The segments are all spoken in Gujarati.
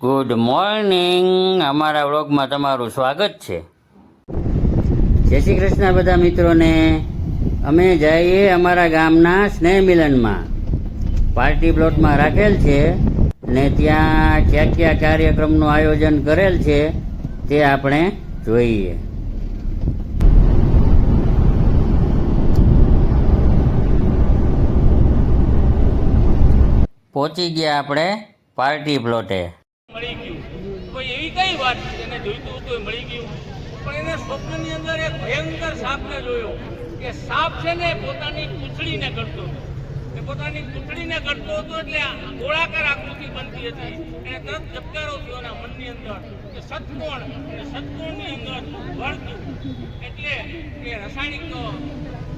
ગુડ મોર્નિંગ અમારા વ્લોગમાં તમારું સ્વાગત છે. જય શ્રી કૃષ્ણ બધા મિત્રોને. અમે જઈએ અમારા ગામના સ્નેહ મિલનમાં. પાર્ટી પ્લોટમાં રાખેલ છે ને ત્યાં ક્યાં ક્યાં કાર્યક્રમનું આયોજન કરેલ છે તે આપણે જોઈએ. પહોંચી ગયા આપણે પાર્ટી પ્લોટે. મળી ગયું. કોઈ એવી કઈ વાત એને જોઈતું એ મળી ગયું? પણ એને સ્વપ્નની અંદર એક ભયંકર સાપને જોયો કે સાપ છે ને પોતાની પૂંછડીને કરતો હતો. એ પોતાની પૂંછડીને કરતો હતો એટલે ગોળાકાર આકૃતિ બનતી હતી. એને તરત ઝબકારો થયો એના મનની અંદર કે સત્કોણ અને સત્કોણની અંદર વળતું એટલે એ રાસાયણિક,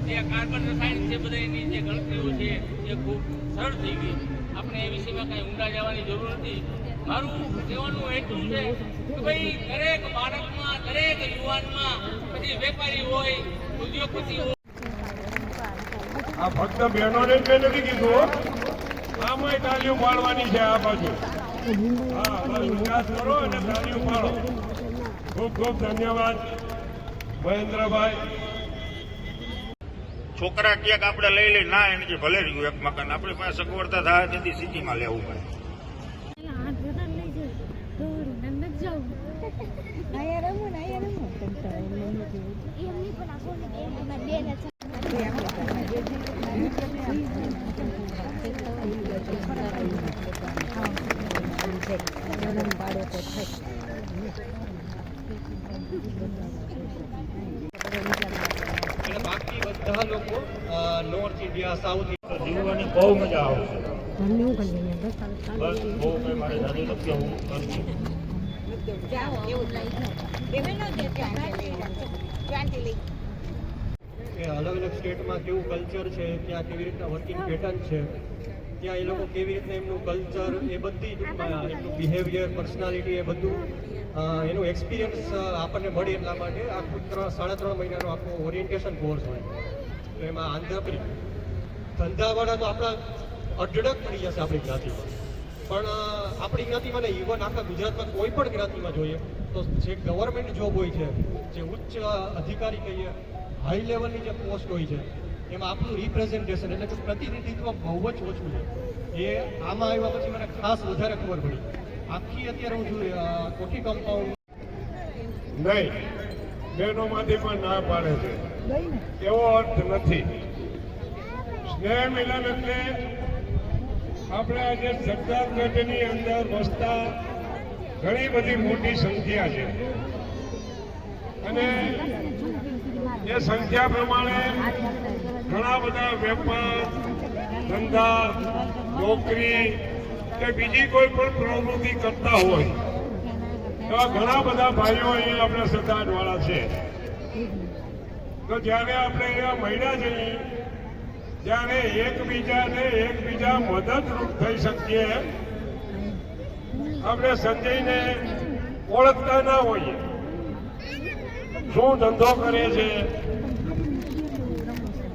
જે કાર્બન રાસાયણિક છે બધા એની જે ગણતરીઓ છે એ ખૂબ સરળ થઈ ગઈ. આપણે એ વિષયમાં કાંઈ ઊંડા જવાની જરૂર નથી. મારું કહેવાનું એટલું છે કે ભાઈ, દરેક બાળકમાં, દરેક યુવાનમાં પછી વેપારી હોય, ઉદ્યોગપતિ હોય. આ ફક્ત બહેનોને જ મેં નથી કીધું આમાં તાલીઓ પાડવાની છે આ બાજુ. હા વિકાસ કરો અને તાલીઓ પાડો ખૂબ ખૂબ ધન્યવાદ, મહેન્દ્રભાઈ. છોકરા ક્યાંક આપણે લઈ લઈ, ના એને કે ભલે રહ્યું એક મકાન. આપણી પાસે સગવડતા થાય, તેથી સિટીમાં લેવું પડે. જે જે તો થાય અને બાકી બધા લોકો નોર્થ ઇન્ડિયા સાઉથ જીવવાની બહુ મજા આવશે મમ્મી હું કરી દઈએ બસ બસ બહુ કઈ મારે નથી નથી હું કરું કે અલગ અલગ સ્ટેટમાં કેવું કલ્ચર છે ત્યાં કેવી રીતના વર્કિંગ પેટર્ન છે? ત્યાં એ લોકો કેવી રીતના એમનું કલ્ચર એ બધી ટૂંકમાં એમનું બિહેવિયર પર્સનાલિટી એ બધું એનું એક્સપિરિયન્સ આપણને મળે એટલા માટે આ ત્રણ, સાડા ત્રણ મહિનાનો આપણો ઓરિએન્ટેશન કોર્સ હોય. તો એમાં આંધ્રપ્રદેશ ધંધાવાળા તો આપણા અઢળક પડી જશે આપણી જ્ઞાતિમાં. પણ આપણી જ્ઞાતિમાં ને ઇવન આખા ગુજરાતમાં કોઈ પણ જ્ઞાતિમાં જોઈએ, તો જે ગવર્મેન્ટ જોબ હોય છે, જે ઉચ્ચ અધિકારી કહીએ હાઈ લેવલની જે પોસ્ટ હોય છે એમાં આપણું રિપ્રેઝન્ટેશન એટલે કે પ્રતિનિધિત્વ બહુ જ ઓછું છે. એ આમાં આવ્યા પછી મને ખાસ વધારે ખબર પડી. આખી અત્યારે હું છું કોઠી કમ્પાઉન્ડ નહીં બહેનોમાંથી પણ ના પાડે છે. એવો અર્થ નથી. સ્નેહ મિલન એટલે આપણે આજે સરદારગઢની અંદર વસતા ઘણી બધી મોટી સંખ્યા છે. અને એ સંખ્યા પ્રમાણે ઘણા બધા વેપાર, ધંધા, નોકરી કે બીજી કોઈ પણ પ્રવૃત્તિ કરતા હોય, એવા ઘણા બધા ભાઈઓ અહીંયા આપણા સરદારવાળા છે. તો જ્યારે આપણે અહીંયા મળ્યા છીએ, ત્યારે એકબીજાને એકબીજા મદદરૂપ થઈ શકીએ. આપણે સંજયને ઓળખતા ના હોઈએ. શું ધંધો કરે છે?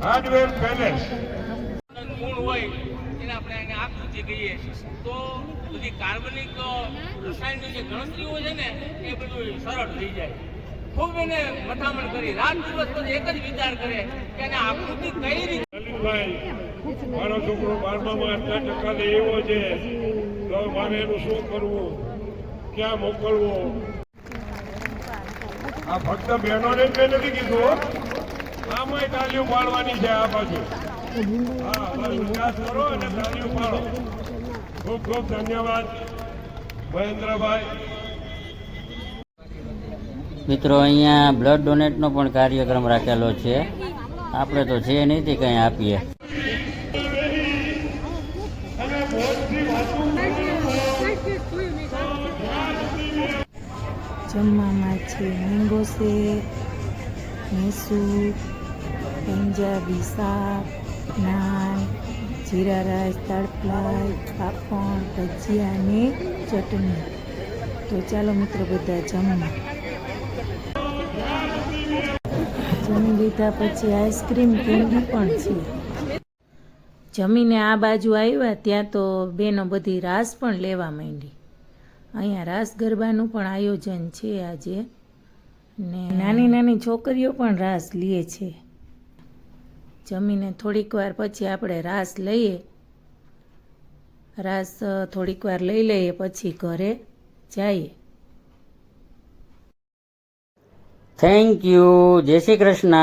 Hardware palace. ગુણ હોય એને આપણે એને આકૃતિ કહીએ તો બધી કાર્બનિક રસાયણની જે ગણતરીઓ છે ને એ બધું સરળ થઈ જાય. ખૂબ એને મથામણ કરી રાત દિવસ એક જ વિચાર કરે કે એને આકૃતિ કઈ રીતે મારો છોકરો બારમામાં આટલા ટકા લે એવો છે તો મારે એનું શું કરવું? ક્યાં મોકલવો? આ ફક્ત બહેનોને જ મેં નથી કીધું હો. તાલીઓ પાડવાની છે આ બાજુ. હા વિકાસ કરો અને તાલીઓ પાડો. ખૂબ ખૂબ ધન્યવાદ મહેન્દ્રભાઈ. મિત્રો અહીંયા બ્લડ ડોનેટનો પણ કાર્યક્રમ રાખેલો છે. આપણે તો છે નહીં તે કંઈ આપીએ. જમવામાં છે મેંગો છે મૈસૂર પંજાબી શાક નાન, જીરા રાઈસ દાળ પાપણ ભજીયા અને ચટણી. તો ચાલો મિત્રો બધા જમવા. જમી લીધા પછી આઈસ્ક્રીમ કેન્ડી પણ છે. જમીને આ બાજુ આવ્યા ત્યાં તો બેનો બધી રાસ પણ લેવા માંડી. અહીંયા રાસ ગરબાનું પણ આયોજન છે આજે. ને નાની નાની છોકરીઓ પણ રાસ લે છે. જમીને થોડીક વાર પછી આપણે રાસ લઈએ. રાસ થોડીક વાર લઈ લઈએ, પછી ઘરે જઈએ. થેન્ક યુ જય શ્રી કૃષ્ણ.